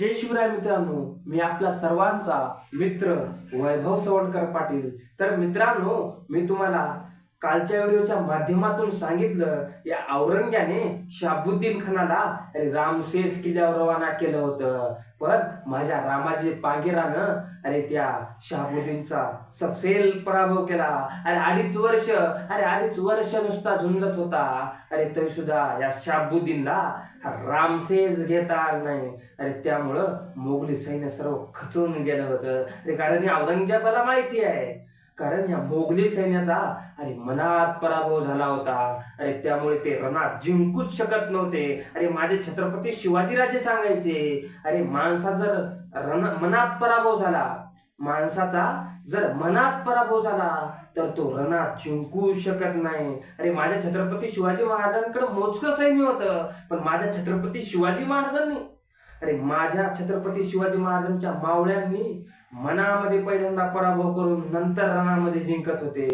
जय शिवराय मित्रांनो मी आपला सर्वांचा मित्र वैभव सवणकर पाटील. तर मित्रांनो मी तुम्हाला कालच्या व्हिडिओच्या माध्यमातून सांगितलं या औरंग्याने शाबुद्दीन खानाला रामसेज किल्ल्यावर रवाना केलं होतं. पण माझ्या रामाजी पांगेरानं अरे त्या शाबुद्दीनचा सपसेल पराभव केला. अरे अडीच वर्ष अरे अडीच वर्ष नुसता झुंजत होता. अरे तरी सुद्धा या शाबुद्दीनला रामसेज घेता आला नाही. अरे त्यामुळं मोगली सैन्य सर्व खचून गेलं होतं. अरे कारण या औरंगजेबाला माहिती आहे कारण या मोगली सैन्याचा अरे मनात पराभव झाला होता. अरे त्यामुळे ते रणात जिंकूच शकत नव्हते. अरे माझे छत्रपती शिवाजीराजे सांगायचे अरे माणसा जर रण मनात पराभव झाला माणसाचा जर मनात पराभव झाला तर तो रणात जिंकू शकत नाही. अरे माझ्या छत्रपती शिवाजी महाराजांकडे मोजकं सैन्य होतं पण माझ्या छत्रपती शिवाजी महाराजांनी अरे माझ्या छत्रपती शिवाजी महाराजांच्या मावळ्यांनी मनामध्ये पहिल्यांदा पराभव करून नंतर रणामध्ये जिंकत होते.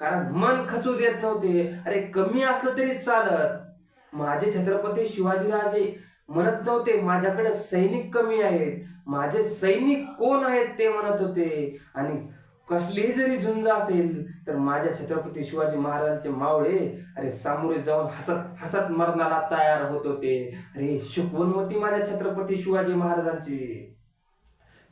कारण मन खचू देत नव्हते. अरे कमी असलं तरी चालत. माझे छत्रपती शिवाजीराजे म्हणत नव्हते माझ्याकडे सैनिक कमी आहेत. माझे सैनिक कोण आहेत ते म्हणत होते. आणि कसलीही जरी झुंज असेल तर माझ्या छत्रपती शिवाजी महाराजांचे मावळे अरे सामोरे जाऊन हसत हसत मरणाला तयार होत होते. अरे शिकवण माझ्या छत्रपती शिवाजी महाराजांची.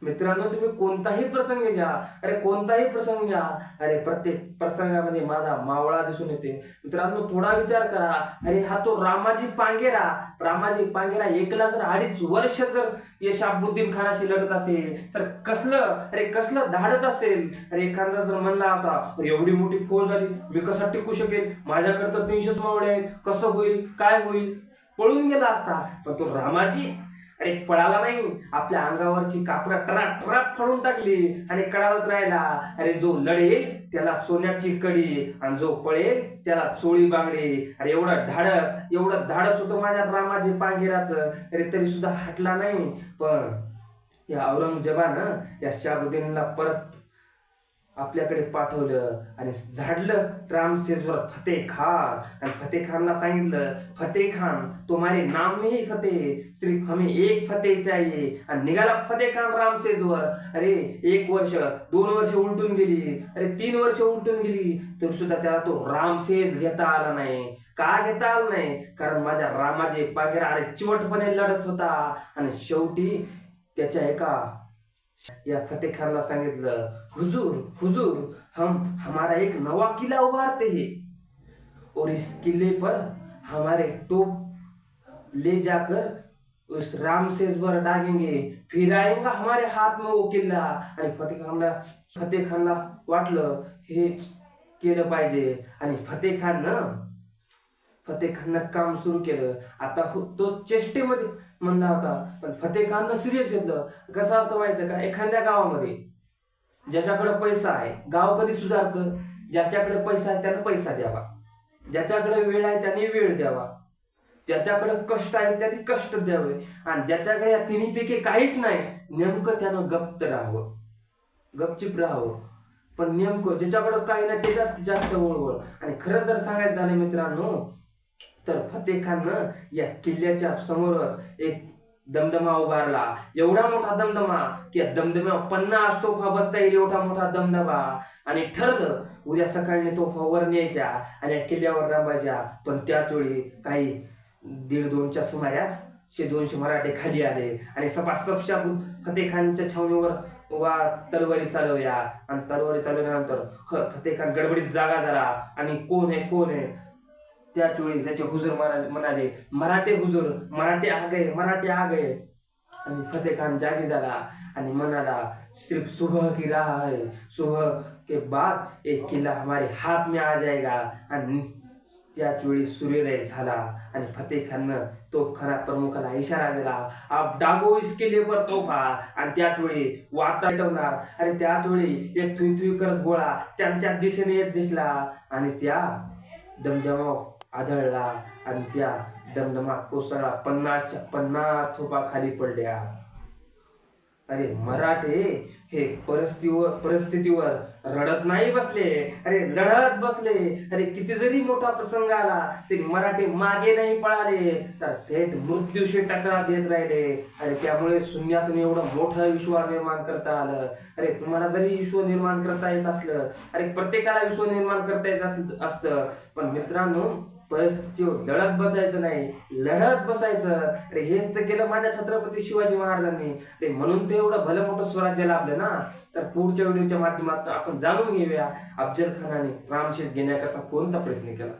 मित्रांनो तुम्ही कोणताही प्रसंग घ्या. अरे कोणताही प्रसंग घ्या. अरे प्रत्येक प्रसंगामध्ये माझा मावळा दिसून येते. मित्रांनो थोडा विचार करा. अरे हा तो रामाजी पांगेरा. रामाजी पांगेरा एकला जर अडीच वर्ष जर यशाबुद्दीन शाबुद्दीन खानाशी लढत असेल तर कसलं अरे कसलं धाडत असेल? अरे एखादा जर म्हणला असा एवढी मोठी फौज झाली मी कसा टिकू शकेल? माझ्याकडे तर तीनशेच मावळे आहेत. कसं होईल? काय होईल? पळून गेला असता. पण तो रामाजी अरे पळाला नाही. आपल्या अंगावरची कापरा ट्राप ट्राप फाडून टाकली आणि कळावत राहिला. अरे जो लढेल त्याला सोन्याची कडी. आणि जो पळेल त्याला चोळी बांगडी. अरे एवढं धाडस एवढं धाडस होतं माझ्या रामाजी पांघेराचं अरे तरी सुद्धा हटला नाही. पण या औरंगजेबानं या शाबुद्दीनला परत आपल्याकडे पाठवलं आणि झाडलं रामशेजवर फतेह खान आणि फतेह खानला सांगितलं फतेह खान तुम्हारे नाम में ही फतेह सिर्फ हमें एक फतेह चाहिए. आणि निघाला फतेह खान रामसेजवर. अरे एक वर्ष दोन वर्ष उलटून गेली. अरे तीन वर्ष उलटून गेली. तरी सुद्धा त्याला तो रामसेज घेता आला नाही. का घेता आला नाही? कारण माझ्या रामाचे पागेरा अरे चिवटपणे लढत होता. आणि शेवटी त्याच्या एका या फतेह खानला सांगितलं हुजूर हुजूर हम हमारा एक नवा किला उभारते हे. और इस किले पर हमारे टोप ले जाकर उस रामसेज पर डागेंगे फिर आएगा हमारे हाथ में वो किल्ला आणि फतेह खानला फतेह खानला वाटलं हे केलं पाहिजे. आणि फतेह खान ना फतेह खाननं काम सुरू केलं. आता हो, तो चेष्टेमध्ये म्हणला होता पण फतेह खाननं सिरियस घेतलं कसं असतं माहितीये का? एखाद्या गावामध्ये ज्याच्याकडे पैसा आहे गाव कधी सुधारतं? ज्याच्याकडे पैसा आहे त्यानं पैसा द्यावा. ज्याच्याकडे वेळ आहे त्याने वेळ द्यावा. ज्याच्याकडे कष्ट आहे त्याने कष्ट द्यावे. आणि ज्याच्याकडे या तिन्हीपैकी काहीच नाही नेमकं त्यानं गप्त राहावं. गपचिप राहावं. पण नेमकं ज्याच्याकडं काही नाही त्याच्यात जास्त वळवळ. आणि खरंच जर सांगायचं झालं मित्रांनो तर फतेह या किल्ल्याच्या समोरच एक दमदमा उभारला. एवढा मोठा दमदमा की या दमदम्यावर पन्नास तोफा बसता येईल एवढा मोठा दमदमा. आणि ठरलं उद्या सकाळी तोफा वर न्यायच्या आणि या किल्ल्यावर रमायच्या पण त्याच वेळी काही दीड दोनच्या सुमारास शे दोनशे मराठे खाली आले. आणि सपासपशा फतेह खानच्या छावणीवर वा तलवारी चालवल्या. आणि तलवारी चालवल्यानंतर फतेखान फतेह गडबडीत जागा झाला आणि कोण आहे कोण आहे? त्याच वेळी त्याचे हुजूर म्हणाले मराठे हुजूर मराठे आ मराठे आ आणि फतेह खान जागी झाला आणि म्हणाला सिर्फ सुबह की राह है सुबह के बाद एक किल्ला हमारे हाथ में आ जाएगा. आणि त्याच वेळी सूर्योदय झाला आणि फतेह खाननं तोफखाना प्रमुखाला इशारा दिला आप डागो इस किल्ले पर तोफा. आणि त्याच वेळी वाता आणि त्याच वेळी एक थुई थुई करत गोळा त्यांच्या दिशेने येत दिसला आणि त्या दमदमा आदळला आणि त्या दमदमा कोसळला पन्नासच्या पन्नास थोपा खाली पडल्या. अरे मराठे हे परिस्थितीवर परिस्थितीवर रडत नाही बसले. अरे लढत बसले. अरे किती जरी मोठा प्रसंग आला तरी मराठे मागे नाही पळाले. तर थेट मृत्यूशी टकरा देत राहिले. अरे त्यामुळे शून्यातून एवढं मोठं विश्व निर्माण करता आलं. अरे तुम्हाला जरी विश्व निर्माण करता येत असलं अरे प्रत्येकाला विश्व निर्माण करता येत असत असतं. पण मित्रांनो परिस्थितीवर लढत बसायचं नाही लढत बसायचं अरे हेच तर केलं माझ्या छत्रपती शिवाजी महाराजांनी. अरे म्हणून ते एवढं भलं मोठं स्वराज्य लाभलं ना. तर पुढच्या व्हिडिओच्या माध्यमातून आपण जाणून घेऊया अफजल खानाने रामशेत घेण्याकरता कोणता प्रयत्न केला?